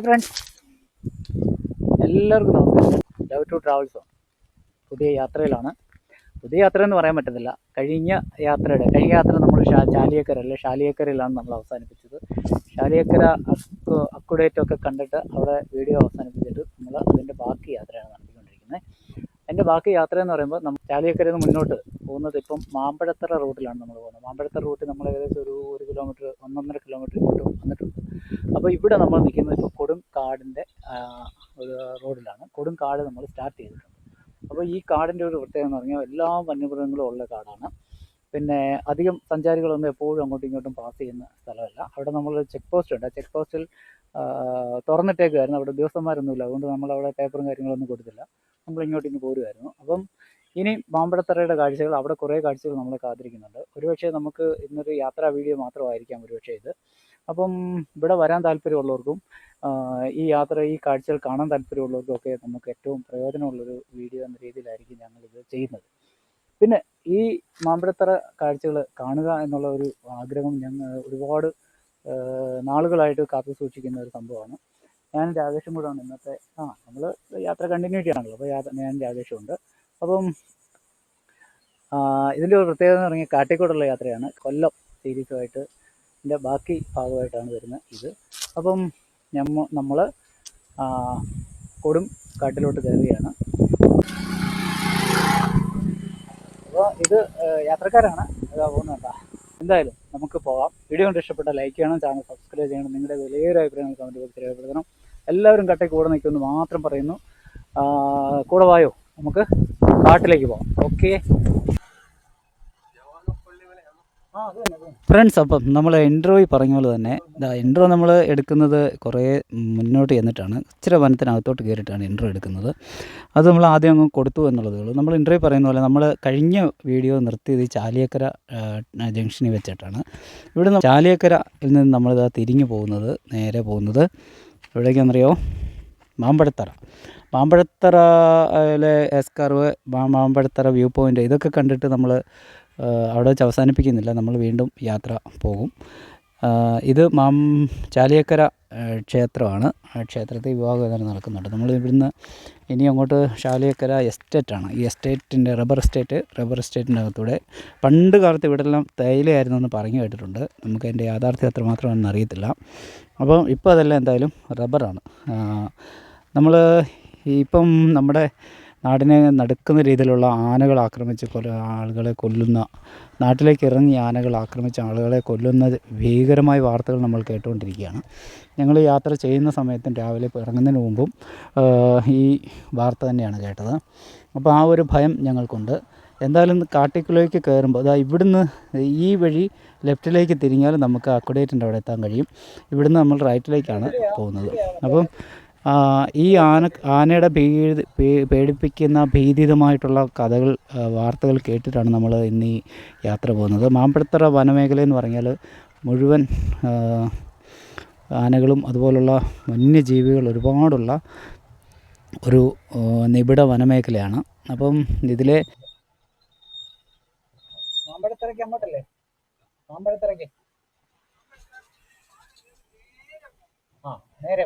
Hi friends എല്ലാവർക്കും നമസ്കാരം. Love to ട്രാവൽസോ പുതിയ യാത്രയിലാണ്. പുതിയ യാത്ര എന്ന് പറയാൻ പറ്റത്തില്ല. കഴിഞ്ഞ യാത്രയുടെ കഴിഞ്ഞ യാത്ര നമ്മൾ ചാലിയക്കര അല്ലെ? ഷാലിയക്കരയിലാണ് നമ്മൾ അവസാനിപ്പിച്ചത്. ഷാലിയക്കര അക്കു അക്കുഡേറ്റൊക്കെ കണ്ടിട്ട് അവിടെ വീഡിയോ അവസാനിപ്പിച്ചിട്ട് നമ്മൾ അതിന്റെ ബാക്കി യാത്രയാണ് അതിന്റെ ബാക്കി യാത്ര എന്ന് പറയുമ്പോൾ നമ്മൾ ചാലിയക്കരയിൽ നിന്ന് മുന്നോട്ട് പോകുന്നത് ഇപ്പം മാമ്പഴത്തറ റൂട്ടിലാണ് നമ്മൾ പോകുന്നത്. മാമ്പഴത്തറ റൂട്ട് നമ്മൾ ഏകദേശം ഒരു ഒരു കിലോമീറ്റർ ഒന്നൊന്നര കിലോമീറ്റർ ഇങ്ങോട്ട് വന്നിട്ടുണ്ട്. അപ്പോൾ ഇവിടെ നമ്മൾ നിൽക്കുന്നത് ഇപ്പോൾ കൊടുംകാടിന്റെ ഒരു റോഡിലാണ്. കൊടും കാട് നമ്മൾ സ്റ്റാർട്ട് ചെയ്തിട്ടുണ്ട്. അപ്പോൾ ഈ കാടിന്റെ ഒരു പ്രത്യേകത എന്ന് പറഞ്ഞാൽ എല്ലാ വന്യമൃഗങ്ങളും ഉള്ള കാടാണ്. പിന്നെ അധികം സഞ്ചാരികളൊന്നും എപ്പോഴും അങ്ങോട്ടും ഇങ്ങോട്ടും പാസ് ചെയ്യുന്ന സ്ഥലമല്ല. അവിടെ നമ്മൾ ചെക്ക് പോസ്റ്റ് ഉണ്ട്. ആ ചെക്ക് പോസ്റ്റിൽ തുറന്നിട്ടേക്കുമായിരുന്നു അവിടെ ഉദ്യോഗസ്ഥന്മാരൊന്നുമില്ല. അതുകൊണ്ട് നമ്മൾ അവിടെ പേപ്പറും കാര്യങ്ങളൊന്നും കൊടുത്തില്ല. നമ്മൾ ഇങ്ങോട്ട് ഇങ്ങ് പോരുമായിരുന്നു അപ്പം ഇനി മാമ്പഴത്തറയുടെ കാഴ്ചകൾ അവിടെ കുറേ കാഴ്ചകൾ നമ്മളെ കാത്തിരിക്കുന്നുണ്ട്. ഒരുപക്ഷെ നമുക്ക് ഇന്നൊരു യാത്രാ വീഡിയോ മാത്രമായിരിക്കാം ഒരുപക്ഷെ ഇത്. അപ്പം ഇവിടെ വരാൻ താല്പര്യമുള്ളവർക്കും ഈ യാത്ര ഈ കാഴ്ചകൾ കാണാൻ താല്പര്യമുള്ളവർക്കും ഒക്കെ നമുക്ക് ഏറ്റവും പ്രയോജനമുള്ളൊരു വീഡിയോ എന്ന രീതിയിലായിരിക്കും ഞങ്ങളിത് ചെയ്യുന്നത്. പിന്നെ ഈ മാമ്പഴത്തറ കാഴ്ചകൾ കാണുക എന്നുള്ള ഒരു ആഗ്രഹം ഞങ്ങൾ ഒരുപാട് നാളുകളായിട്ട് കാത്തു സൂക്ഷിക്കുന്ന ഒരു സംഭവമാണ്. ഞാൻ രാകേഷും കൂടാണ് ഇന്നത്തെ ആ നമ്മൾ യാത്ര കണ്ടിന്യൂറ്റി ആണല്ലോ. അപ്പോൾ യാത്ര ഞാൻ രാകേഷുണ്ട് അപ്പം ആഹ് ഇതിന്റെ ഒരു പ്രത്യേകത എന്ന് പറഞ്ഞാൽ കാട്ടിക്കോടുള്ള യാത്രയാണ്. കൊല്ലം സീരീസുമായിട്ട് ഇതിന്റെ ബാക്കി ഭാഗമായിട്ടാണ് വരുന്നത് ഇത്. അപ്പം ഞമ്മ നമ്മൾ കൊടും കാട്ടിലോട്ട് കയറുകയാണ്. അപ്പോൾ ഇത് യാത്രക്കാരാണ്. അതാ പോകുന്നത് കേട്ടോ. എന്തായാലും നമുക്ക് പോകാം. വീഡിയോ കൊണ്ട് ഇഷ്ടപ്പെട്ട ലൈക്ക് ചെയ്യണം ചാനൽ സബ്സ്ക്രൈബ് ചെയ്യണം. നിങ്ങളുടെ വലിയൊരു അഭിപ്രായങ്ങൾ കമന്റ് ബോക്സിൽ രേഖപ്പെടുത്തണം. എല്ലാവരും കട്ടയ്ക്ക് കൂടെ നിൽക്കുമെന്ന് മാത്രം പറയുന്നു. കൂടെ വായോ? നമുക്ക് കാട്ടിലേക്ക് പോകാം. ഓക്കെ ഫ്രണ്ട്സ് അപ്പം നമ്മൾ ഇൻട്രോയിൽ പറഞ്ഞ പോലെ തന്നെ ഇൻട്രോ നമ്മൾ എടുക്കുന്നത് കുറേ മുന്നോട്ട് ചെന്നിട്ടാണ്. ഇച്ചിരി വനത്തിനകത്തോട്ട് കയറിയിട്ടാണ് ഇൻട്രോ എടുക്കുന്നത്. അത് നമ്മൾ ആദ്യം അങ്ങ് കൊടുത്തു എന്നുള്ളതേ ഉള്ളൂ. നമ്മൾ ഇൻട്രോയിൽ പറയുന്ന പോലെ നമ്മൾ കഴിഞ്ഞ വീഡിയോ നിർത്തിയത് ചാലിയക്കര ജംഗ്ഷനിൽ വെച്ചിട്ടാണ്. ഇവിടെ ചാലിയക്കരയിൽ നിന്ന് നമ്മളിതാ തിരിഞ്ഞു പോകുന്നത് നേരെ പോകുന്നത് എവിടേക്കാണെന്നറിയോ? മാമ്പഴത്തറ. മാമ്പഴത്തറയിലെ എസ്കർവ് മാമ്പഴത്തറ വ്യൂ പോയിന്റ് ഇതൊക്കെ കണ്ടിട്ട് നമ്മൾ അവിടെ വെച്ച് അവസാനിപ്പിക്കുന്നില്ല. നമ്മൾ വീണ്ടും യാത്ര പോകും. ഇത് മാം ചാലിയക്കര ക്ഷേത്രമാണ്. ക്ഷേത്രത്തിൽ വിവാഹം നടക്കുന്നുണ്ട്. നമ്മൾ ഇവിടുന്ന് ഇനി അങ്ങോട്ട് ചാലിയക്കര എസ്റ്റേറ്റാണ് ഈ എസ്റ്റേറ്റിന്റെ റബ്ബർ എസ്റ്റേറ്റ് റബ്ബർ എസ്റ്റേറ്റിന്റെ അകത്തൂടെ. പണ്ട് കാലത്ത് ഇവിടെ എല്ലാം തേയിലയായിരുന്നു എന്ന് പറഞ്ഞു കേട്ടിട്ടുണ്ട്. നമുക്ക് അതിന്റെ യാഥാർത്ഥ്യം അത്രമാത്രമാണെന്ന് അറിയത്തില്ല. അപ്പം ഇപ്പോൾ അതെല്ലാം എന്തായാലും റബ്ബറാണ് നമ്മൾ ഇപ്പം നമ്മുടെ നാടിനെ നടക്കുന്ന രീതിയിലുള്ള ആനകൾ ആക്രമിച്ച് കൊല ആളുകളെ കൊല്ലുന്ന നാട്ടിലേക്ക് ഇറങ്ങി ആനകൾ ആക്രമിച്ച് ആളുകളെ കൊല്ലുന്ന ഭീകരമായ വാർത്തകൾ നമ്മൾ കേട്ടുകൊണ്ടിരിക്കുകയാണ്. ഞങ്ങൾ യാത്ര ചെയ്യുന്ന സമയത്തും രാവിലെ ഇറങ്ങുന്നതിന് മുമ്പും ഈ വാർത്ത തന്നെയാണ് കേട്ടത്. അപ്പോൾ ആ ഒരു ഭയം ഞങ്ങൾക്കുണ്ട്. എന്തായാലും കാട്ടിക്കുള്ളിലേക്ക് കയറുമ്പോൾ അതാ ഇവിടുന്ന് ഈ വഴി ലെഫ്റ്റിലേക്ക് തിരിഞ്ഞാൽ നമുക്ക് അക്കുഡേറ്റിന്റെ അവിടെ എത്താൻ കഴിയും. ഇവിടുന്ന് നമ്മൾ റൈറ്റിലേക്കാണ് പോകുന്നത്. അപ്പം ഈ ആന ആനയുടെ ഭീതി പേടിപ്പിക്കുന്ന ഭീതിതമായിട്ടുള്ള കഥകൾ വാർത്തകൾ കേട്ടിട്ടാണ് നമ്മൾ ഇന്ന് ഈ യാത്ര പോകുന്നത്. മാമ്പഴത്തറ വനമേഖല എന്ന് പറഞ്ഞാൽ മുഴുവൻ ആനകളും അതുപോലുള്ള വന്യജീവികൾ ഒരുപാടുള്ള ഒരു നിബിഡ വനമേഖലയാണ്. അപ്പം ഇതിലെ മാമ്പഴത്തറയ്ക്ക് അങ്ങോട്ടല്ലേ? മാമ്പഴത്തറയ്ക്ക്. ആ നേരെ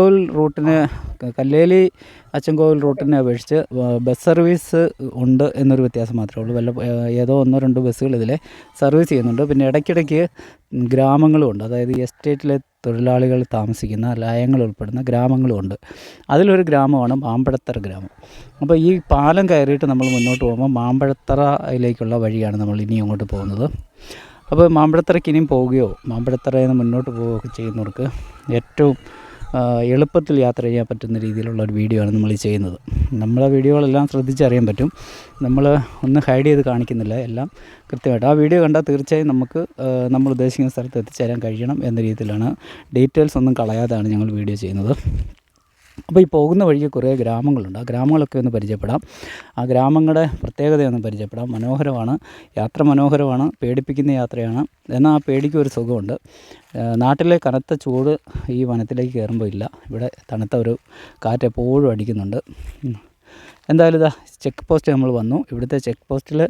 കോവിൽ റൂട്ടിന് കല്ലേലി അച്ചൻകോവിൽ റൂട്ടിനെ അപേക്ഷിച്ച് ബസ് സർവീസ് ഉണ്ട് എന്നൊരു വ്യത്യാസം മാത്രമേ ഉള്ളൂ. വല്ല ഏതോ ഒന്നോ രണ്ടോ ബസ്സുകൾ ഇതിലെ സർവീസ് ചെയ്യുന്നുണ്ട്. പിന്നെ ഇടയ്ക്കിടയ്ക്ക് ഗ്രാമങ്ങളും ഉണ്ട്. അതായത് എസ്റ്റേറ്റിലെ തൊഴിലാളികൾ താമസിക്കുന്ന ലയങ്ങൾ ഉൾപ്പെടുന്ന ഗ്രാമങ്ങളും ഉണ്ട്. അതിലൊരു ഗ്രാമമാണ് മാമ്പഴത്തറ ഗ്രാമം. അപ്പോൾ ഈ പാലം കയറിയിട്ട് നമ്മൾ മുന്നോട്ട് പോകുമ്പോൾ മാമ്പഴത്തറയിലേക്കുള്ള വഴിയാണ് നമ്മൾ ഇനി അങ്ങോട്ട് പോകുന്നത്. അപ്പോൾ മാമ്പഴത്തറയ്ക്ക് ഇനിയും പോവുകയോ മാമ്പഴത്തറയിൽ നിന്ന് മുന്നോട്ട് പോവുകയൊക്കെ ചെയ്യുന്നവർക്ക് ഏറ്റവും എളുപ്പത്തിൽ യാത്ര ചെയ്യാൻ പറ്റുന്ന രീതിയിലുള്ള ഒരു വീഡിയോ ആണ് നമ്മൾ ഈ ചെയ്യുന്നത്. നമ്മളെ വീഡിയോകളെല്ലാം ശ്രദ്ധിച്ചറിയാൻ പറ്റും. നമ്മൾ ഒന്ന് ഹൈഡ് ചെയ്ത് കാണിക്കുന്നില്ല എല്ലാം കൃത്യമായിട്ട്. ആ വീഡിയോ കണ്ടാൽ തീർച്ചയായും നമുക്ക് നമ്മൾ ഉദ്ദേശിക്കുന്ന സ്ഥലത്ത് എത്തിച്ചേരാൻ കഴിയണം എന്ന രീതിയിലാണ്. ഡീറ്റെയിൽസ് ഒന്നും കളയാതെയാണ് ഞങ്ങൾ വീഡിയോ ചെയ്യുന്നത്. അപ്പോൾ ഈ പോകുന്ന വഴിക്ക് കുറേ ഗ്രാമങ്ങളുണ്ട്. ആ ഗ്രാമങ്ങളൊക്കെ ഒന്ന് പരിചയപ്പെടാം. ആ ഗ്രാമങ്ങളുടെ പ്രത്യേകതയൊന്ന് പരിചയപ്പെടാം. മനോഹരമാണ്. യാത്ര മനോഹരമാണ്. പേടിപ്പിക്കുന്ന യാത്രയാണ്. എന്നാൽ ആ പേടിക്ക് ഒരു സുഖമുണ്ട്. നാട്ടിലെ കനത്ത ചൂട് ഈ വനത്തിലേക്ക് കയറുമ്പോൾ ഇല്ല. ഇവിടെ തണുത്ത ഒരു കാറ്റ് എപ്പോഴും അടിക്കുന്നുണ്ട്. എന്തായാലും ഇതാ ചെക്ക് പോസ്റ്റ് നമ്മൾ വന്നു. ഇവിടുത്തെ ചെക്ക് പോസ്റ്റിൽ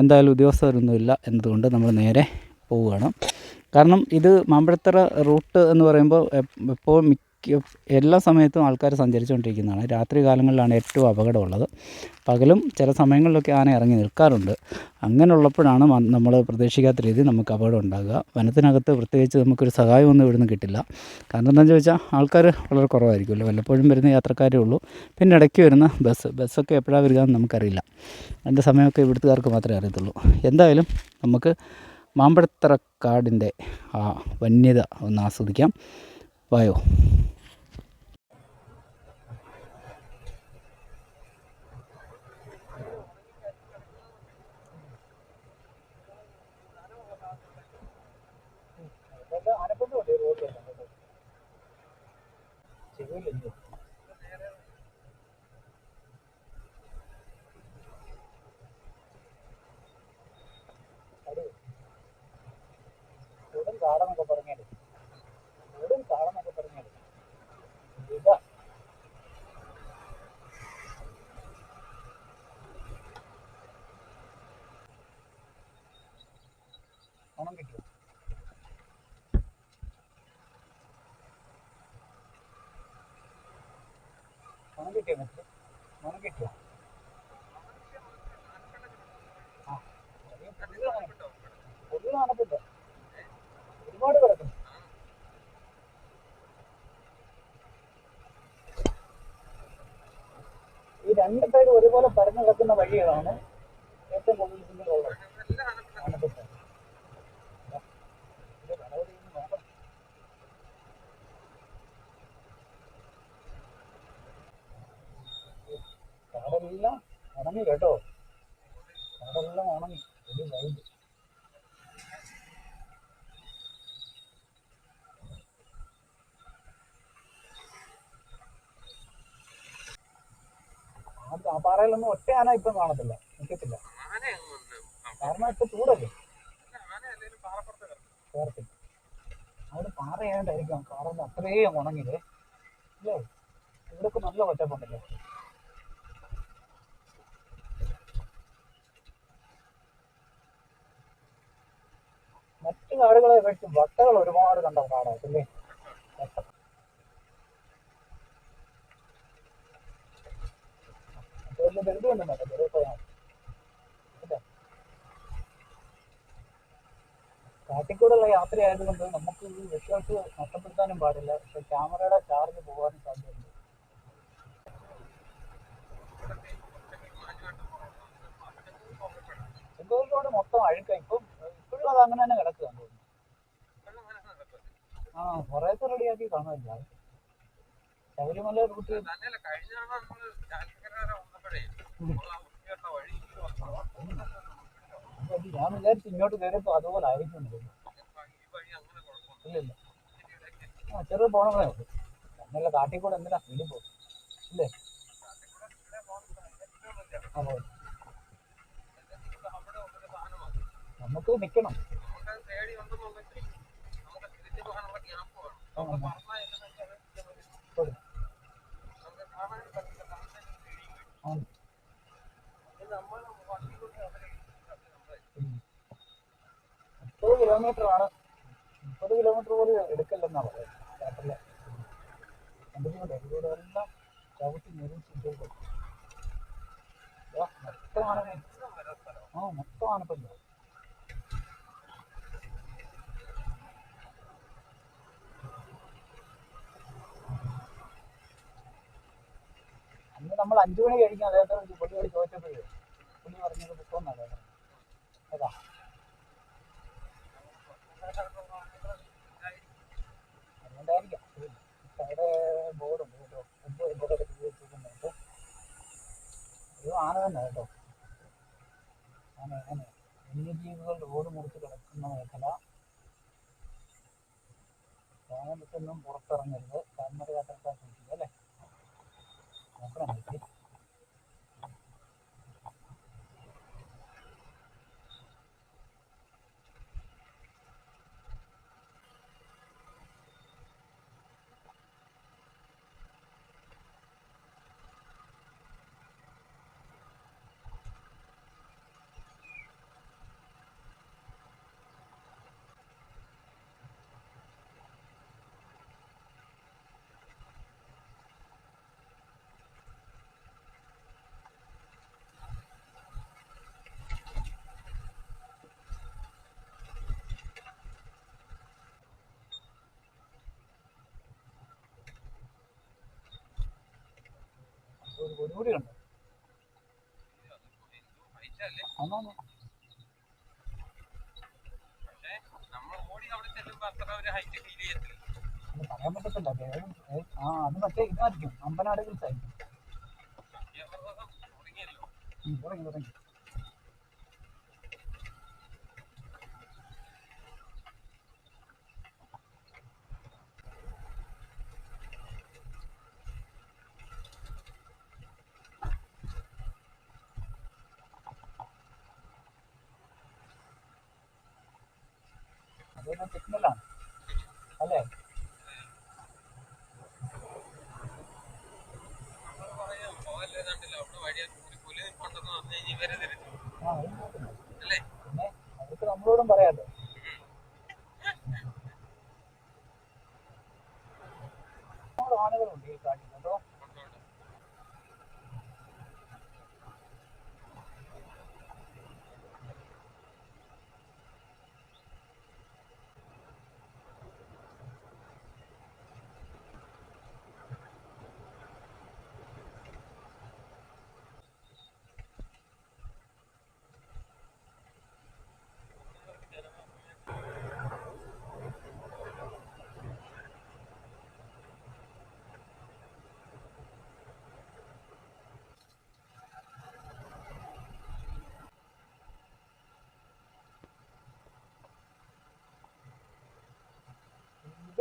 എന്തായാലും ഉദ്യോഗസ്ഥരൊന്നുമില്ല എന്നതുകൊണ്ട് നമ്മൾ നേരെ പോവുകയാണ്. കാരണം ഇത് മാമ്പഴത്തറ റൂട്ട് എന്ന് പറയുമ്പോൾ എപ്പോൾ ഇപ്പോൾ എല്ലാ സമയത്തും ആൾക്കാർ സഞ്ചരിച്ചുകൊണ്ടിരിക്കുന്നതാണ്. രാത്രി കാലങ്ങളിലാണ് ഏറ്റവും അപകടമുള്ളത്. പകലും ചില സമയങ്ങളിലൊക്കെ ആന ഇറങ്ങി നിൽക്കാറുണ്ട്. അങ്ങനെയുള്ളപ്പോഴാണ് നമ്മൾ പ്രതീക്ഷിക്കാത്ത രീതിയിൽ നമുക്ക് അപകടം ഉണ്ടാകുക. വനത്തിനകത്ത് പ്രത്യേകിച്ച് നമുക്കൊരു സഹായമൊന്നും ഇവിടുന്ന് കിട്ടില്ല. കാരണം എന്താണെന്ന് ചോദിച്ചാൽ ആൾക്കാർ വളരെ കുറവായിരിക്കുമല്ലോ? വല്ലപ്പോഴും വരുന്ന യാത്രക്കാരേ ഉള്ളൂ. പിന്നെ ഇടയ്ക്ക് വരുന്ന ബസ് ബസ്സൊക്കെ എപ്പോഴാണ് വരിക എന്ന് നമുക്കറിയില്ല. അതിന്റെ സമയമൊക്കെ ഇവിടുത്തുകാർക്ക് മാത്രമേ അറിയത്തുള്ളൂ. എന്തായാലും നമുക്ക് മാമ്പഴത്തറക്കാടിന്റെ ആ വന്യത ഒന്ന് ആസ്വദിക്കാം. വായോ. കാടെന്നൊക്കെ പറഞ്ഞാൽ. വീടും കാടെന്നൊക്കെ പറഞ്ഞാൽ. ഇതാ. മണം കിട്ടിയോ കിട്ടിയോ? ആ. പൊതുവെ ഒരുപാട് ഈ രണ്ട് സൈഡ് ഒരുപോലെ പരന്നു കിടക്കുന്ന വഴികളാണ് ഏറ്റവും കൂടുതൽ ഉള്ളത്. കടലെല്ലാം ഉണങ്ങി കേട്ടോ. കടലെല്ലാം ഉണങ്ങി. ഒരു വൈകി ആ- ആ പാറയിലൊന്നും ഒറ്റ ആന ഇപ്പൊ കാണത്തില്ല. നിൽക്കത്തില്ല കാരണം ഇപ്പൊ ചൂടല്ലേ? ചേർത്തില്ല അവിടെ പാറയായോണ്ടായിരിക്കാം പാറ അത്രയും ഉണങ്ങിയത്. അല്ലേ? ഇവിടൊക്കെ നല്ല ഒറ്റപ്പുണ്ടല്ലേ മറ്റു കാടുകളെ വെച്ച് വട്ടകൾ ഒരുപാട് കണ്ട കാടായിട്ടല്ലേ വട്ട വലിയ ധൃതിയൊന്നും വേണ്ട ചെറിയ പോയാൽ കേട്ടോ കാട്ടിക്കൂടെയുള്ള യാത്രയായതുകൊണ്ട് നമുക്ക് ഈ വിഷ്വൽസ് നഷ്ടപ്പെടുത്താനും പാടില്ല. പക്ഷെ ക്യാമറയുടെ ചാർജ് പോകാനും സാധ്യതയുണ്ട്. ചെങ്കോലിക്കോട് മൊത്തം അഴുക്ക. ഇപ്പം ഇപ്പോഴും അത് അങ്ങനെ തന്നെ കിടക്കുക ആ കുറേയൊക്കെ റെഡിയാക്കി കാണാനില്ല ശബരിമല റൂട്ട് ഞാൻ വിചാരിച്ചു ഇങ്ങോട്ട് കയറിയപ്പോ അതുപോലെ ആയിരിക്കും എന്ന് തോന്നുന്നു. ഇല്ല ഇല്ല ആ ചെറിയ പോണമേ ഉള്ളൂ എന്നല്ല കാട്ടിക്കൂടെ എന്തിനാ സ്പീഡിൽ പോകും ഇല്ലേ നമുക്ക് പോയി നമുക്ക് നിക്കണം ആ, ആ. പോയി. ആ. ഉം. മുപ്പത് കിലോമീറ്റർ ആണ്. മുപ്പത് കിലോമീറ്റർ പോലും എടുക്കില്ലെന്നാ പറയുന്നത്. അന്ന് നമ്മൾ അഞ്ചു മണി കഴിക്കാൻ അദ്ദേഹത്തെ പുള്ളിയോട് പുള്ളി പറഞ്ഞത് പുസ്തകം നല്ലതാണ് അതാ അതുകൊണ്ടായിരിക്കാം അവിടെ ബോർഡുണ്ട് കേട്ടോ ഫുഡ് ഇതൊക്കെ വെച്ചിട്ടുണ്ട് ഇത് ആന വന്യജീവികൾ ഓട് മുറിച്ച് കിടക്കുന്ന മേഖല വാഹനത്തൊന്നും പുറത്തിറങ്ങരുത് കാൽനട യാത്രക്കാർ അല്ലേ? നോക്കണം ഒരു അത് പറയാൻ പറ്റത്തില്ല ആ അത് മറ്റേ ഇതായിരിക്കും അമ്പനാട് ഹിൽസ് ആയിരിക്കും തുടങ്ങി തുടങ്ങി അതൊരു സിഗ്നലാണ് അല്ലേ നമ്മൾ പറയാം പോകല്ലേ കണ്ടില്ല അവിടെ വഴി ഒരു പുലി നിൽപ്പുണ്ടെന്ന് പറഞ്ഞു കഴിഞ്ഞാൽ ഇവരെ തിരിച്ചു ആ അത് നോക്കുന്നു. അല്ലേ പിന്നെ അവർക്ക് നമ്മളോടും പറയാമല്ലോ ഒരുപാട് ആളുകളുണ്ട് ഈ കാട്ടിൽ കേട്ടോ കൊണ്ടോണ്ട്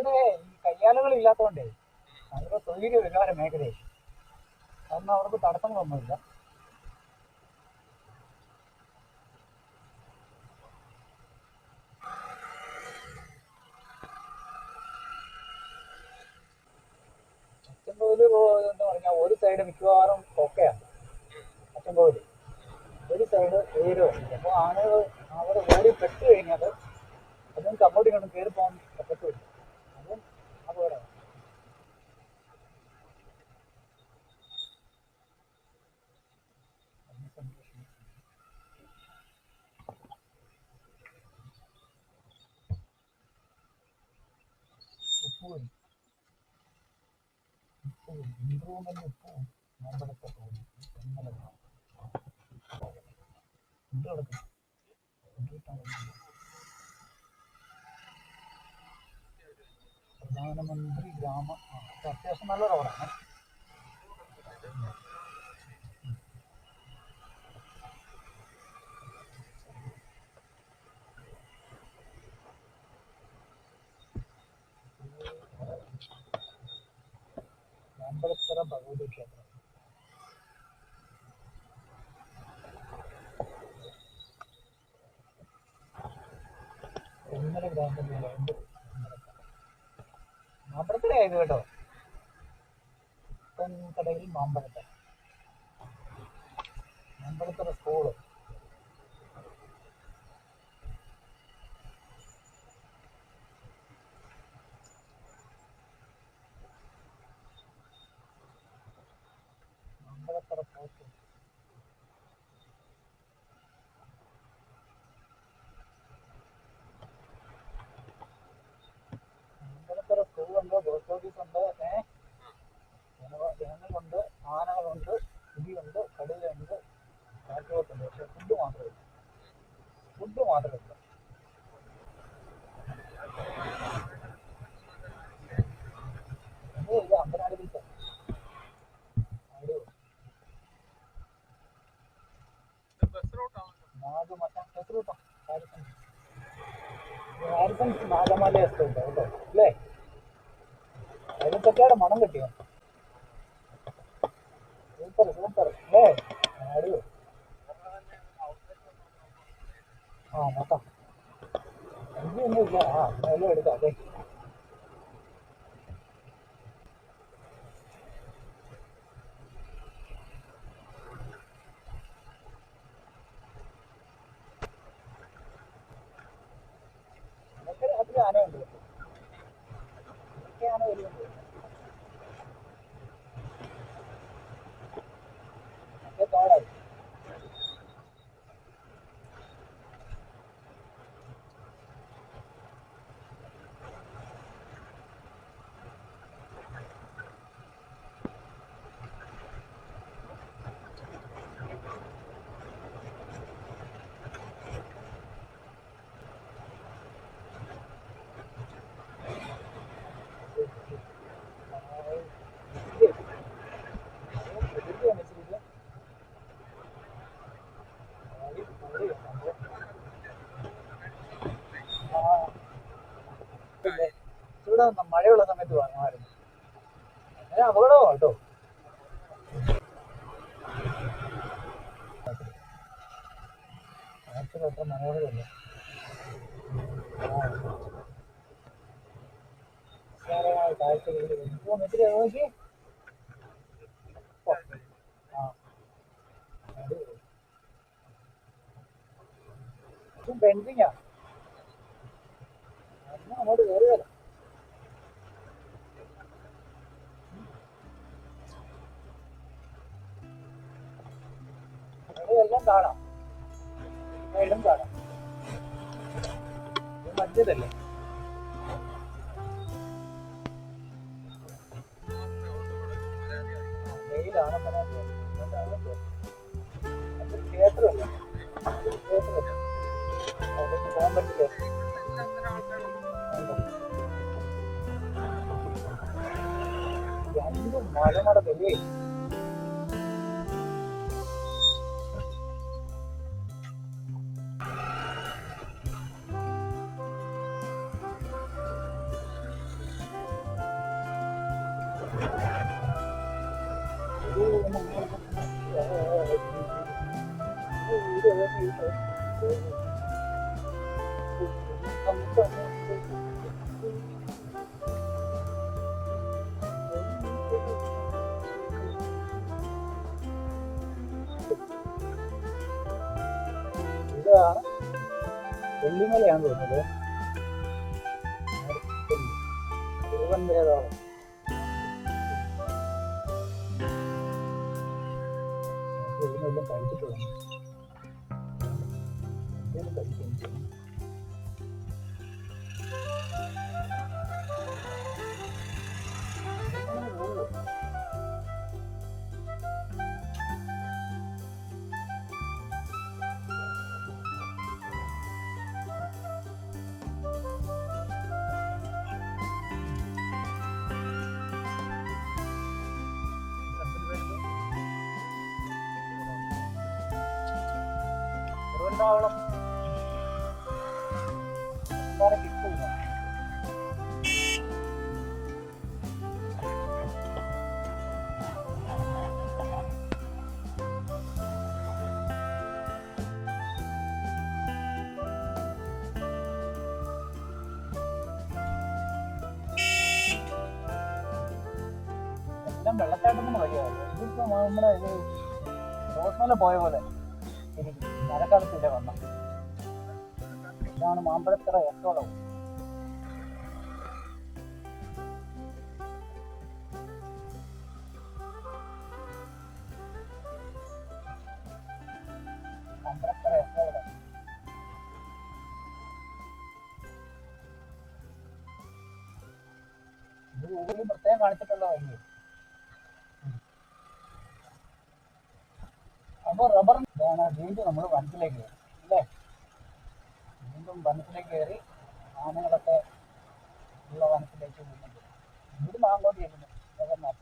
ഇവിടെ ഈ കയ്യാലുകൾ ഇല്ലാത്തതുകൊണ്ടേ അവരുടെ തൊഴിൽ വികാര മേഖലയെ കാരണം അവർക്ക് തടസ്സങ്ങളൊന്നുമില്ല. അച്ചൻകോവിൽ എന്ന് പറഞ്ഞാൽ ഒരു സൈഡ് മിക്കവാറും കൊക്കയാണ് അച്ചൻകോവിൽ. ഒരു സൈഡ് ഉയരവും അപ്പോൾ ആനകൾ അവിടെ ഓടി പെട്ട് കഴിഞ്ഞാൽ അതും അങ്ങോട്ടും ഇങ്ങോട്ടും കയറി പോകാൻ പറ്റത്തില്ല അപകടമാണ് ഉപ്പുപൊടി പ്രധാനമന്ത്രി ഗ്രാമ അത്യാവശ്യം നല്ല റോഡാണ്. മാമ്പഴത്തിലായത് കേട്ടോ. കടയിൽ മാമ്പഴത്ത. മാമ്പഴത്തറ സ്കൂൾ മാമ്പഴത്തറ പോസ്റ്റ് മാമ്പഴത്തറ ജനവ- ജനങ്ങളുണ്ട് ആനകളുണ്ട് ഇടിയുണ്ട് കടുവയുണ്ട് കാറ്റുപോത്തുണ്ട് പക്ഷെ ഫുഡ് മാത്രമില്ല. ഫുഡ് മാത്രമില്ല. ഇത് അമ്പനാട് ബീച്ച് നാഗമല എത്ര കിട്ടും ഹാരിസൺ ഹാരിസൺ നാഗമല എസ്റ്റുണ്ട് കേട്ടോ. അല്ലേ? അതിന് തെറ്റാടെ മണം കിട്ടിയോ? സൂപ്പർ സൂപ്പർ അടിപൊളി. ആ നോക്കാം. ഇതൊന്നുമില്ല ആ എല്ലാം എടുക്കാം അതെ. ആനയുണ്ട്. ആന വരുന്നുണ്ട്. God. മഴയുള്ള സമയത്ത് വാങ്ങുമായിരുന്നു. അങ്ങനെ അപകടമാണ് കേട്ടോ. എത്ര മനോഹരമല്ല. ഇപ്പോൾ മെറ്റിൽ എല്ലാം കാണാം. എല്ലാം കാണാം. മറ്റേതല്ലേ? വെയിലാണ് പരാതി. രണ്ട് മലമടക്കല്ലേ ഇതാണ് വെള്ളിമലയാന്ന് തോന്നുന്നത് ഇതിനെല്ലാം കിട്ടില്ല എല്ലാം വെള്ളച്ചാട്ടത്തിന് വഴിയാണ് ഇതിപ്പോ നമ്മുടെ ഇത് പോയ പോലെ. എനിക്ക് മഴക്കാലത്തില്ല വന്ന ഇതാണ് മാമ്പഴത്തറ എത്തോളം മാമ്പഴത്തറ എത്തോളം ഇത് ഗൂഗിളിൽ കാണിച്ചിട്ടുള്ള വഴിയേ അപ്പോൾ റബ്ബർ വീണ്ടും നമ്മൾ വനത്തിലേക്ക് കയറി അല്ലേ? വീണ്ടും വനത്തിലേക്ക് കയറി ആനകളൊക്കെ ഉള്ള വനത്തിലേക്ക് വീണ്ടും ഇവിടുന്ന് അങ്ങോട്ട് ചെല്ലുന്നു ജഗന്നാഥ്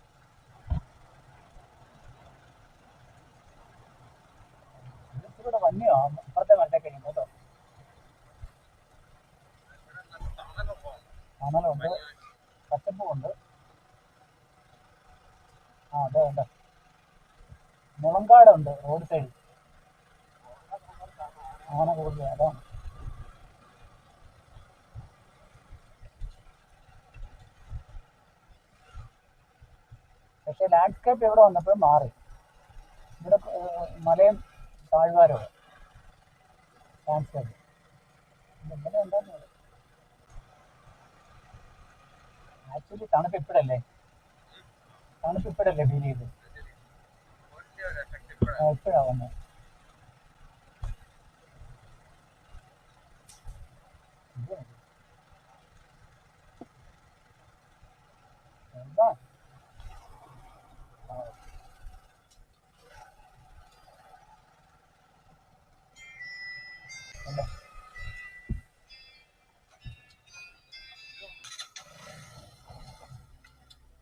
ഇവിടെ വന്യോ? അപ്പുറത്തെ മരത്തേക്ക് കേട്ടോ. തണലുണ്ട് പച്ചപ്പുണ്ട്. ആ അതെ ഉണ്ട്. മുളങ്കാടുണ്ട് റോഡ് സൈഡിൽ ആന കൂടുതൽ അതാണ് പക്ഷെ ലാൻഡ്സ്കേപ്പ് എവിടെ വന്നപ്പോൾ മാറി. ഇവിടെ മലയും താഴ്വാരവും. ലാൻഡ്സ്കേപ്പ് ആക്ച്വലി തണുപ്പ് ഇപ്പോഴല്ലേ? തണുപ്പ് ഇപ്പോഴല്ലേ ഫീൽ ചെയ്ത് ഇപ്പഴാ വന്നത് എന്താ ആ. എന്താ?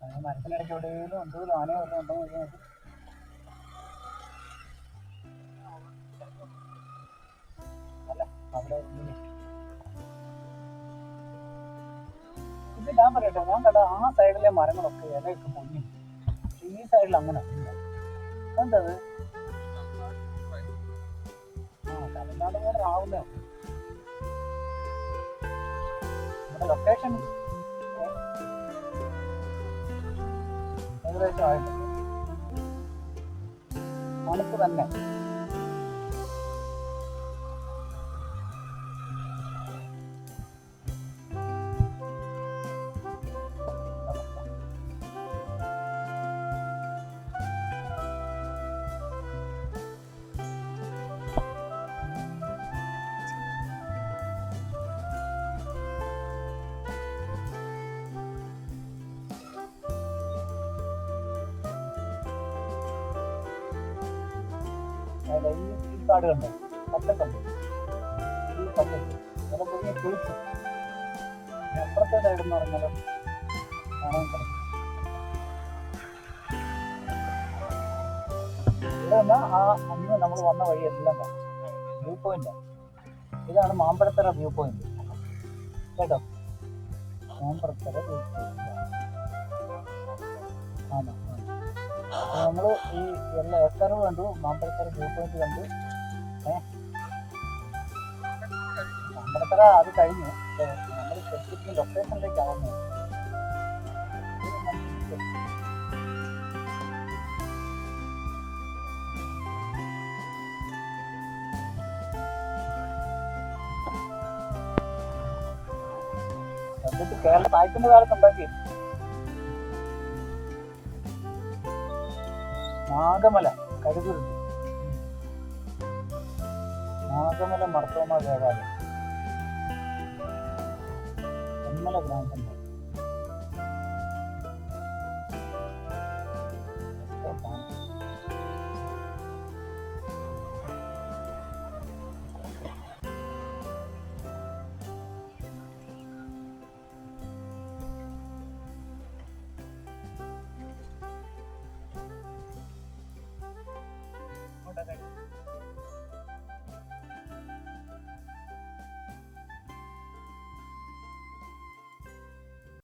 അതിന് മരത്തിനിടയ്ക്ക് എവിടെയെങ്കിലും എന്തെങ്കിലും ആനയോ വല്ലതും ഉണ്ടോ എന്ന് നോക്കി സൈഡിലെ മരങ്ങളൊക്കെ ഇലയൊക്കെ പൊങ്ങി. ഈ സൈഡിൽ അങ്ങനെ എന്താ ആ തമിഴ്നാട് പോലെ ആവുന്നേ. നമ്മുടെ ലൊക്കേഷൻ ഏകദേശം ആയിട്ടുണ്ട്. തണുപ്പ് തന്നെ. കാട് കണ്ടോ. പച്ചക്കണ്ട് ഈ പച്ചക്ക് അവിടെ പോയി കുളിച്ചു. അപ്പുറത്തെ പറഞ്ഞാലും കാണാൻ പറ്റും ഇവിടെ വന്നാൽ ആ അന്ന് നമ്മൾ വന്ന വഴി എല്ലാം കാണാം വ്യൂ പോയിന്റ് ഇതാണ് മാമ്പഴത്തറ വ്യൂ പോയിന്റ് കേട്ടോ? മാമ്പഴത്തറ വ്യൂ പോയിന്റ് ആണോ? നമ്മൾ ഈ എല്ലാ ഏക്കർ കണ്ടു മാമ്പഴത്തറ വ്യൂ പോയിന്റ് കണ്ടു. ഏഹ് മാമ്പഴത്തറ അത് കഴിഞ്ഞു. നമ്മൾ സ്പെസിഫിക് ലൊക്കേഷനിലേക്ക് ആവുന്നു കേരള സാഹിത്യന്റെ കാലത്ത് ഉണ്ടാക്കി നാഗമല കരുതുരുണ്ട് നാഗമല മർത്തോമ ദേവാലയം. ഒന്നല ഗ്രാമപഞ്ചായത്ത്.